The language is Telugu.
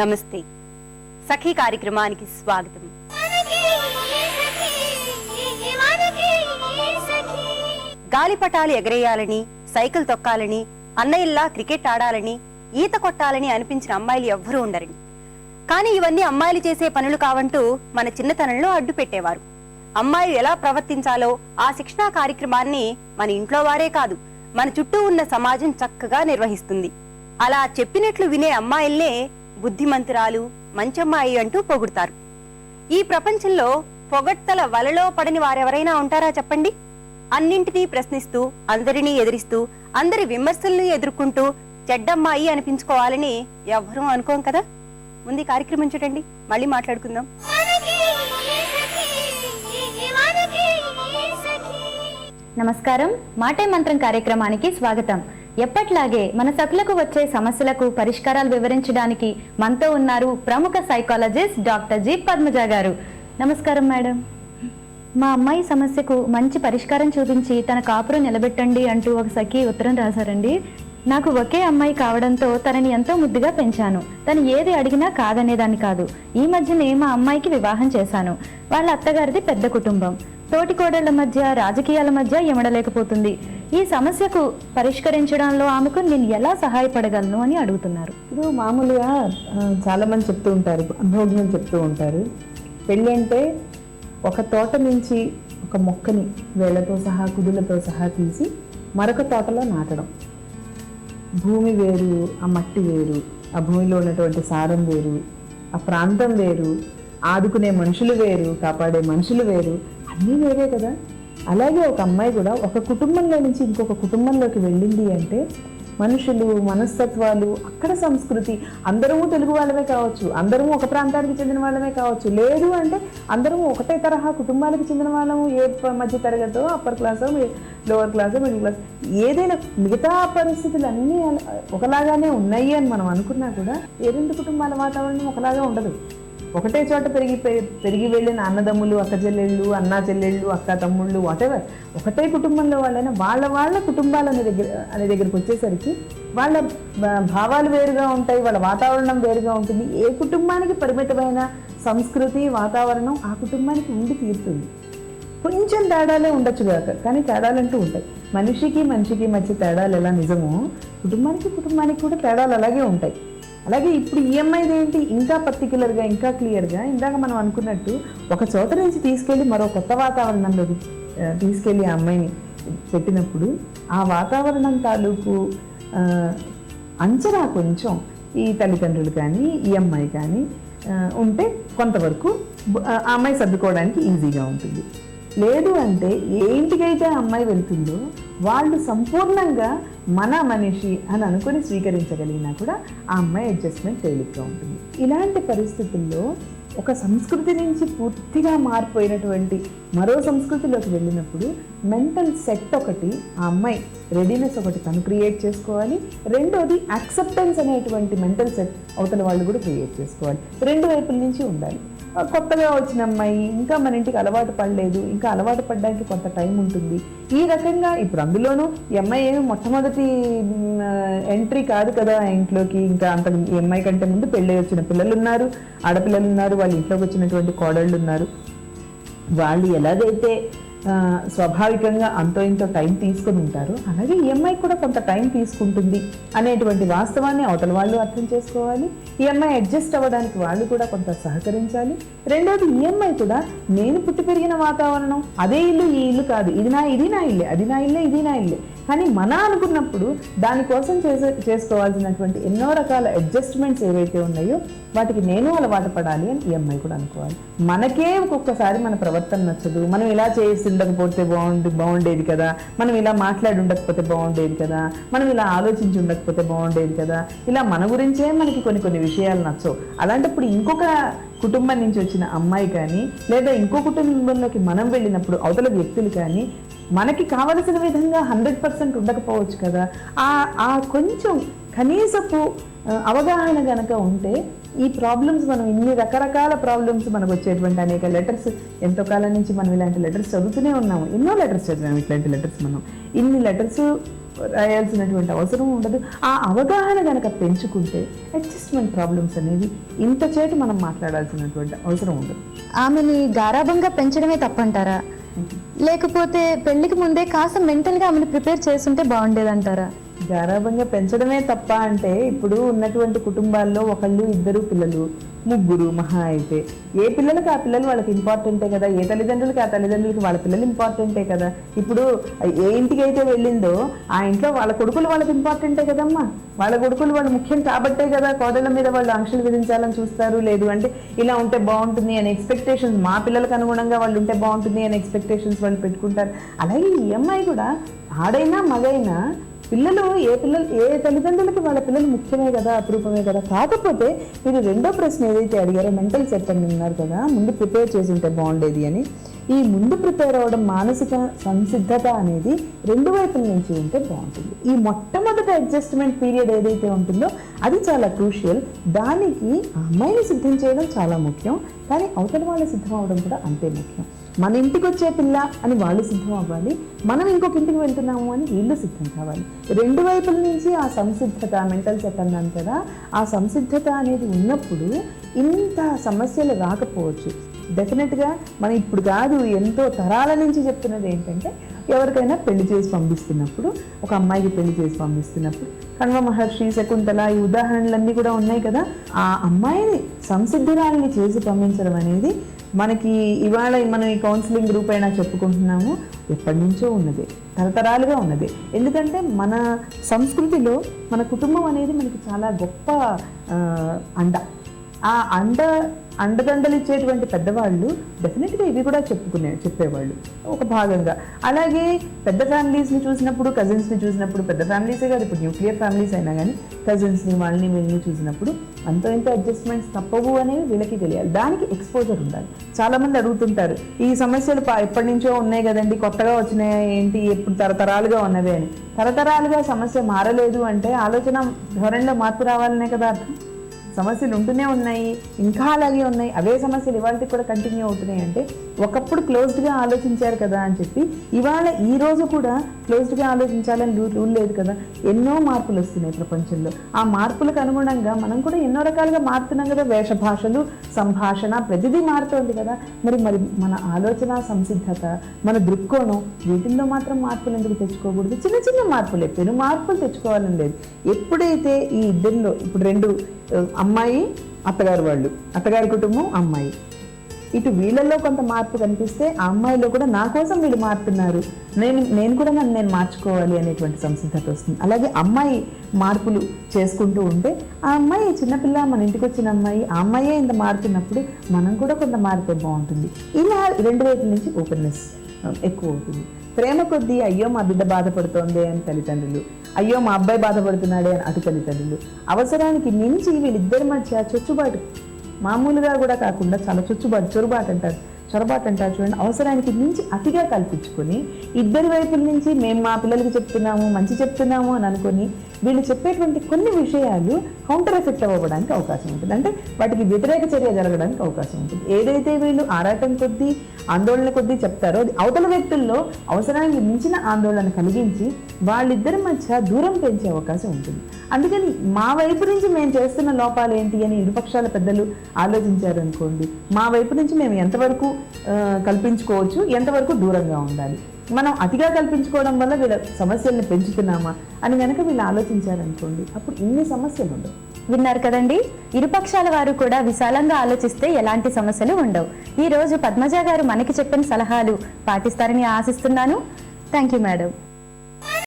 నమస్తే. సఖీ కార్యక్రమానికి స్వాగతం. గాలిపటాలు ఎగరేయాలని సైకిల్ తొక్కాలని అన్నయ్యల్లా క్రికెట్ ఆడాలని ఈత కొట్టాలని అనిపించిన అమ్మాయిలు ఎవ్వరూ ఉండరండి కానీ ఇవన్నీ అమ్మాయిలు చేసే పనులు కావంటూ మన చిన్నతనంలో అడ్డు పెట్టేవారు. అమ్మాయిలు ఎలా ప్రవర్తించాలో ఆ శిక్షణా కార్యక్రమాన్ని మన ఇంట్లో వారే కాదు మన చుట్టూ ఉన్న సమాజం చక్కగా నిర్వహిస్తుంది. అలా చెప్పినట్లు వినే అమ్మాయిల్నే బుద్ధిమంతురాలు మంచమ్మాయి అంటూ పొగుడతారు. ఈ ప్రపంచంలో పొగడ్తల వలలో పడని వారెవరైనా ఉంటారా చెప్పండి? అన్నింటినీ ప్రశ్నిస్తూ అందరినీ ఎదిరిస్తూ అందరి విమర్శలను ఎదుర్కొంటూ చెడ్డమ్మాయి అనిపించుకోవాలని ఎవ్వరూ అనుకోం కదా? ముందు కార్యక్రమం చూడండి. మళ్ళీ మాట్లాడుకుందాం. నమస్కారం. మాటే మంత్రం కార్యక్రమానికి స్వాగతం. ఎప్పట్లాగే మన సకులకు వచ్చే సమస్యలకు పరిష్కారాలు వివరించడానికి మనతో ఉన్నారు ప్రముఖ సైకాలజిస్ట్ డాక్టర్ జి పద్మజ గారు. నమస్కారం మేడం. మా అమ్మాయి సమస్యకు మంచి పరిష్కారం చూపించి తన కాపురం నిలబెట్టండి అంటూ ఒక సఖి ఉత్తరం రాశారండి. నాకు ఒకే అమ్మాయి కావడంతో తనని ఎంతో ముద్దుగా పెంచాను. తను ఏది అడిగినా కాదనేదాన్ని కాదు. ఈ మధ్యనే మా అమ్మాయికి వివాహం చేశాను. వాళ్ళ అత్తగారిది పెద్ద కుటుంబం. తోటికోడళ్ళ మధ్య రాజకీయాల మధ్య ఎమడలేకపోతుంది. ఈ సమస్యకు పరిష్కరించడంలో ఆమెకు నేను ఎలా సహాయపడగలను అని అడుగుతున్నారు. ఇప్పుడు మామూలుగా చాలా మంది చెప్తూ ఉంటారు అనుభవజ్ఞులు చెప్తూ ఉంటారు పెళ్ళి అంటే ఒక తోట నుంచి ఒక మొక్కని వేళ్ళతో సహా కుదులతో సహా తీసి మరొక తోటలో నాటడం. భూమి వేరు ఆ మట్టి వేరు ఆ భూమిలో ఉన్నటువంటి సారం వేరు ఆ ప్రాంతం వేరు ఆదుకునే మనుషులు వేరు కాపాడే మనుషులు వేరు అన్నీ వేరే కదా. అలాగే ఒక అమ్మాయి కూడా ఒక కుటుంబంలో నుంచి ఇంకొక కుటుంబంలోకి వెళ్ళింది అంటే మనుషులు మనస్తత్వాలు అక్కడ సంస్కృతి అందరము తెలుగు వాళ్ళమే కావచ్చు అందరము ఒక ప్రాంతానికి చెందిన వాళ్ళమే కావచ్చు లేదు అంటే అందరము ఒకటే తరహా కుటుంబాలకు చెందిన వాళ్ళము ఏ మధ్య తరగతో అప్పర్ క్లాసో లోవర్ క్లాసో మిడిల్ క్లాస్ ఏదైనా మిగతా పరిస్థితులు అన్నీ ఒకలాగానే ఉన్నాయి అని మనం అనుకున్నా కూడా ఏ రెండు కుటుంబాల వాతావరణం ఒకలాగా ఉండదు. ఒకటే చోట పెరిగి పెరిగి వెళ్ళిన అన్నదమ్ములు అక్క చెల్లెళ్ళు అన్నా చెల్లెళ్ళు అక్క తమ్ముళ్ళు వాటెవర్ ఒకటే కుటుంబంలో వాళ్ళైనా వాళ్ళ వాళ్ళ కుటుంబాలు అనే దగ్గర అనే దగ్గరికి వచ్చేసరికి వాళ్ళ భావాలు వేరుగా ఉంటాయి వాళ్ళ వాతావరణం వేరుగా ఉంటుంది. ఏ కుటుంబానికి పరిమితమైన సంస్కృతి వాతావరణం ఆ కుటుంబానికి ఉండి తీరుతుంది. కొంచెం తేడాలే ఉండొచ్చు కాక కానీ తేడాలంటూ ఉంటాయి. మనిషికి మనిషికి మధ్య తేడాలు ఎలా నిజమో కుటుంబానికి కుటుంబానికి కూడా తేడాలు అలాగే ఉంటాయి. అలాగే ఇప్పుడు ఈఎంఐది ఏంటి? ఇంకా పర్టికులర్గా ఇంకా క్లియర్గా ఇందాక మనం అనుకున్నట్టు ఒక చోట నుంచి తీసుకెళ్ళి మరో కొత్త వాతావరణంలోకి తీసుకెళ్ళి ఆ అమ్మాయిని పెట్టినప్పుడు ఆ వాతావరణం తాలూకు అంచనా కొంచెం ఈ తల్లిదండ్రులు కానీ ఈ అమ్మాయి కానీ ఉంటే కొంతవరకు ఆ అమ్మాయి సర్దుకోవడానికి ఈజీగా ఉంటుంది. లేదు అంటే ఏ ఇంటికైతే ఆ అమ్మాయి వెళ్తుందో వాళ్ళు సంపూర్ణంగా మన మనిషి అని అనుకుని స్వీకరించగలిగినా కూడా ఆ అమ్మాయి అడ్జస్ట్మెంట్ తేలిగ్గా ఉంటుంది. ఇలాంటి పరిస్థితుల్లో ఒక సంస్కృతి నుంచి పూర్తిగా మారిపోయినటువంటి మరో సంస్కృతిలోకి వెళ్ళినప్పుడు మెంటల్ సెట్ ఒకటి ఆ అమ్మాయి రెడీనెస్ ఒకటి తను క్రియేట్ చేసుకోవాలి. రెండోది యాక్సెప్టెన్స్ అనేటువంటి మెంటల్ సెట్ అవతల వాళ్ళు కూడా క్రియేట్ చేసుకోవాలి. రెండు వైపుల నుంచి ఉండాలి. కొత్తగా వచ్చిన అమ్మాయి ఇంకా మన ఇంటికి అలవాటు పడలేదు ఇంకా అలవాటు పడడానికి కొంత టైం ఉంటుంది. ఈ రకంగా ఇప్పుడు అందులోనూ ఈ అమ్మాయి ఏమి మొట్టమొదటి ఎంట్రీ కాదు కదా ఇంట్లోకి. ఇంకా అంత ఈ అమ్మాయి కంటే ముందు పెళ్ళి వచ్చిన పిల్లలు ఉన్నారు ఆడపిల్లలు ఉన్నారు వాళ్ళ ఇంట్లోకి వచ్చినటువంటి కోడళ్ళు ఉన్నారు వాళ్ళు ఎలాగైతే స్వాభావికంగా అంతో ఇంతో టైం తీసుకుని ఉంటారు. అలాగే ఈఎంఐ కూడా కొంత టైం తీసుకుంటుంది అనేటువంటి వాస్తవాన్ని అవతల వాళ్ళు అర్థం చేసుకోవాలి. ఈఎంఐ అడ్జస్ట్ అవ్వడానికి వాళ్ళు కూడా కొంత సహకరించాలి. రెండోది ఈఎంఐ కూడా నేను పుట్టి పెరిగిన వాతావరణం. అదే ఇల్లు ఈ ఇల్లు కాదు. ఇది నా ఇది నా ఇల్లే అది నా ఇల్లే ఇది నా ఇల్లే. కానీ మన అనుకున్నప్పుడు దానికోసం చేసే చేసుకోవాల్సినటువంటి ఎన్నో రకాల అడ్జస్ట్మెంట్స్ ఏవైతే ఉన్నాయో వాటికి నేను అలవాటు పడాలి అని ఈ అమ్మాయి కూడా అనుకోవాలి. మనకే ఒక్కొక్కసారి మన ప్రవర్తన నచ్చదు. మనం ఇలా చేసి ఉండకపోతే బాగుండు బాగుండేది కదా. మనం ఇలా మాట్లాడి ఉండకపోతే బాగుండేది కదా. మనం ఇలా ఆలోచించి ఉండకపోతే బాగుండేది కదా. ఇలా మన గురించే మనకి కొన్ని కొన్ని విషయాలు నచ్చవు. అలాంటప్పుడు ఇంకొక కుటుంబం నుంచి వచ్చిన అమ్మాయి కానీ లేదా ఇంకో కుటుంబంలోకి మనం వెళ్ళినప్పుడు అవతల వ్యక్తులు కానీ మనకి కావలసిన విధంగా హండ్రెడ్ పర్సెంట్ ఉండకపోవచ్చు కదా. ఆ ఆ కొంచెం కనీసపు అవగాహన గనక ఉంటే ఈ ప్రాబ్లమ్స్ మనం ఇన్ని రకరకాల ప్రాబ్లమ్స్ మనకు వచ్చేటువంటి అనేక లెటర్స్ ఎంతో కాలం నుంచి మనం ఇలాంటి లెటర్స్ చదువుతూనే ఉన్నాము. ఎన్నో లెటర్స్ చదివాము ఇట్లాంటి లెటర్స్ మనం. ఇన్ని లెటర్స్ రాయాల్సినటువంటి అవసరం ఉండదు. ఆ అవగాహన కనుక పెంచుకుంటే అడ్జస్ట్మెంట్ ప్రాబ్లమ్స్ అనేవి ఇంత చేటు మనం మాట్లాడాల్సినటువంటి అవసరం ఉండదు. ఆమెని గారాభంగా పెంచడమే తప్పంటారా? లేకపోతే పెళ్ళికి ముందే కాస్త మెంటల్గా ఆమెను ప్రిపేర్ చేస్తుంటే బాగుండేదంటారా? గారాభంగా పెంచడమే తప్ప అంటే ఇప్పుడు ఉన్నటువంటి కుటుంబాల్లో ఒకళ్ళు ఇద్దరు పిల్లలు. ముగ్గురు మహా అయితే. ఏ పిల్లలకి ఆ పిల్లలు వాళ్ళకి ఇంపార్టెంటే కదా? ఏ తల్లిదండ్రులకి ఆ తల్లిదండ్రులకి వాళ్ళ పిల్లలు ఇంపార్టెంటే కదా? ఇప్పుడు ఏ ఇంటికి అయితే వెళ్ళిందో ఆ ఇంట్లో వాళ్ళ కొడుకులు వాళ్ళకి ఇంపార్టెంటే కదమ్మా? వాళ్ళ కొడుకులు వాళ్ళు ముఖ్యం కాబట్టే కదా కోడళ్ళ మీద వాళ్ళు ఆంక్షలు విధించాలని చూస్తారు. లేదు అంటే ఇలా ఉంటే బాగుంటుంది అనే ఎక్స్పెక్టేషన్స్ మా పిల్లలకు అనుగుణంగా వాళ్ళు ఉంటే బాగుంటుంది అనే ఎక్స్పెక్టేషన్స్ వాళ్ళు పెట్టుకుంటారు. అలాగే ఈ అమ్మాయి కూడా ఆడైనా మగైనా పిల్లలు ఏ పిల్లలు ఏ తల్లిదండ్రులకి వాళ్ళ పిల్లలు ముఖ్యమే కదా అపరూపమే కదా? కాకపోతే మీరు రెండో ప్రశ్న ఏదైతే అడిగారో మెంటల్ సెట్ అని ఉన్నారు కదా ముందు ప్రిపేర్ చేసి ఉంటే బాగుండేది అని. ఈ ముందు ప్రిపేర్ అవ్వడం మానసిక సంసిద్ధత అనేది రెండు వైపుల నుంచి ఉంటే బాగుంటుంది. ఈ మొట్టమొదటి అడ్జస్ట్మెంట్ పీరియడ్ ఏదైతే ఉంటుందో అది చాలా క్రూషియల్. దానికి అమ్మాయిని సిద్ధం చేయడం చాలా ముఖ్యం. కానీ అవతల వాళ్ళు సిద్ధం అవ్వడం కూడా అంతే ముఖ్యం. మన ఇంటికి వచ్చే పిల్ల అని వాళ్ళు సిద్ధం అవ్వాలి. మనం ఇంకొక ఇంటికి వెళ్తున్నాము అని వీళ్ళు సిద్ధం కావాలి. రెండు వైపుల నుంచి ఆ సంసిద్ధత మెంటల్ సెట్ అన్నాను కదా ఆ సంసిద్ధత అనేది ఉన్నప్పుడు ఇంత సమస్యలు రాకపోవచ్చు. డెఫినెట్గా మనం ఇప్పుడు కాదు ఎంతో తరాల నుంచి చెప్తున్నది ఏంటంటే ఎవరికైనా పెళ్ళి చేసి పంపిస్తున్నప్పుడు ఒక అమ్మాయికి పెళ్ళి చేసి పంపిస్తున్నప్పుడు కణ్వ మహర్షి శకుంతల ఈ ఉదాహరణలన్నీ కూడా ఉన్నాయి కదా. ఆ అమ్మాయిని సంసిద్ధురాలిని చేసి పంపించడం అనేది మనకి ఇవాళ మనం ఈ కౌన్సిలింగ్ గ్రూప్ అయినా చెప్పుకుంటున్నాము ఎప్పటి నుంచో ఉన్నది తరతరాలుగా ఉన్నది. ఎందుకంటే మన సంస్కృతిలో మన కుటుంబం అనేది మనకి చాలా గొప్ప ఆ, అండ. ఆ అండ అండదండలు ఇచ్చేటువంటి పెద్దవాళ్ళు డెఫినెట్గా ఇవి కూడా చెప్పుకునే చెప్పేవాళ్ళు. ఒక భాగంగా. అలాగే పెద్ద ఫ్యామిలీస్ని చూసినప్పుడు కజిన్స్ని చూసినప్పుడు పెద్ద ఫ్యామిలీసే కాదు ఇప్పుడు న్యూక్లియర్ ఫ్యామిలీస్ అయినా కానీ కజిన్స్ని వాళ్ళని వీళ్ళని చూసినప్పుడు అంత ఇంత అడ్జస్ట్మెంట్స్ తప్పవు అనేవి వీళ్ళకి తెలియాలి. దానికి ఎక్స్పోజర్ ఉండాలి. చాలామంది అడుగుతుంటారు ఈ సమస్యలు ఎప్పటి నుంచో ఉన్నాయి కదండి కొత్తగా వచ్చినాయి ఏంటి ఎప్పుడు తరతరాలుగా ఉన్నవే అని. తరతరాలుగా సమస్య మారలేదు అంటే ఆలోచన ధోరణిలో మార్పు రావాలనే కదా అర్థం? సమస్యలు ఉంటూనే ఉన్నాయి ఇంకా అలాగే ఉన్నాయి. అవే సమస్యలు ఇవాళకి కూడా కంటిన్యూ అవుతున్నాయి అంటే ఒకప్పుడు క్లోజ్డ్గా ఆలోచించారు కదా అని చెప్పి ఇవాళ ఈ రోజు కూడా క్లోజ్డ్గా ఆలోచించాలని రూ- రూల్ లేదు కదా. ఎన్నో మార్పులు వస్తున్నాయి ప్రపంచంలో. ఆ మార్పులకు అనుగుణంగా మనం కూడా ఎన్నో రకాలుగా మారుతున్నాం కదా. వేష భాషలు సంభాషణ ప్రతిదీ మారుతోంది కదా. మరి మరి మన ఆలోచన సంసిద్ధత మన దృక్కోణం వీటిల్లో మాత్రం మార్పులు ఎందుకు తెచ్చుకోకూడదు? చిన్న చిన్న మార్పులే. పెను మార్పులు తెచ్చుకోవాలని లేదు. ఎప్పుడైతే ఈ ఇద్దరిలో ఇప్పుడు రెండు అమ్మాయి అత్తగారు వాళ్ళు. అత్తగారి కుటుంబం అమ్మాయి. ఇటు వీళ్ళల్లో కొంత మార్పు కనిపిస్తే ఆ అమ్మాయిలో కూడా నా కోసం వీళ్ళు మారుతున్నారు. నేను నేను కూడా నన్ను నేను మార్చుకోవాలి అనేటువంటి సంసిద్ధత వస్తుంది. అలాగే అమ్మాయి మార్పులు చేసుకుంటూ ఉంటే ఆ అమ్మాయి చిన్నపిల్ల మన ఇంటికి వచ్చిన అమ్మాయి ఆ అమ్మాయే ఇంత మారుతున్నప్పుడు మనం కూడా కొంత మారితే బాగుంటుంది. ఇలా రెండు వైపుల నుంచి ఓపెన్నెస్ ఎక్కువ అవుతుంది. ప్రేమ కొద్దీ అయ్యో మా బిడ్డ బాధపడుతోంది అని తల్లిదండ్రులు అయ్యో మా అబ్బాయి బాధపడుతున్నాడే అని అటు తల్లిదండ్రులు. అవసరానికి మించి వీళ్ళిద్దరి మధ్య చొచ్చుబాటు. మామూలుగా కూడా కాకుండా చాలా చొచ్చుబాటు చొరబాటు అంటారు. చొరబాటు అంటారు చూడండి. అవసరానికి మించి అతిగా కల్పించుకొని ఇద్దరి వైపుల నుంచి మేము మా పిల్లలకి చెప్తున్నాము మంచి చెప్తున్నాము అని అనుకొని వీళ్ళు చెప్పేటువంటి కొన్ని విషయాలు కౌంటర్ ఎఫెక్ట్ అవ్వడానికి అవకాశం ఉంటుంది. అంటే వాటికి వ్యతిరేక చర్య జరగడానికి అవకాశం ఉంటుంది. ఏదైతే వీళ్ళు ఆరాటం కొద్దీ ఆందోళన కొద్దీ చెప్తారో అది అవతల వ్యక్తుల్లో అవసరానికి మించిన ఆందోళన కలిగించి వాళ్ళిద్దరి మధ్య దూరం పెంచే అవకాశం ఉంటుంది. అందుకని మా వైపు నుంచి మేము చేస్తున్న లోపాలు ఏంటి అని ఇరుపక్షాల పెద్దలు ఆలోచించారు అనుకోండి మా వైపు నుంచి మేము ఎంతవరకు కల్పించుకోవచ్చు ఎంతవరకు దూరంగా ఉండాలి? మనం అతిగా కల్పించుకోవడం వల్ల వీళ్ళ సమస్యల్ని పెంచుతున్నామా అని కనుక వీళ్ళు ఆలోచించారనుకోండి అప్పుడు ఇన్ని సమస్యలు ఉండవు. విన్నారు కదండి? ఇరుపక్షాల వారు కూడా విశాలంగా ఆలోచిస్తే ఎలాంటి సమస్యలు ఉండవు. ఈ రోజు పద్మజ గారు మనకి చెప్పిన సలహాలు పాటిస్తారని ఆశిస్తున్నాను. Thank you madam.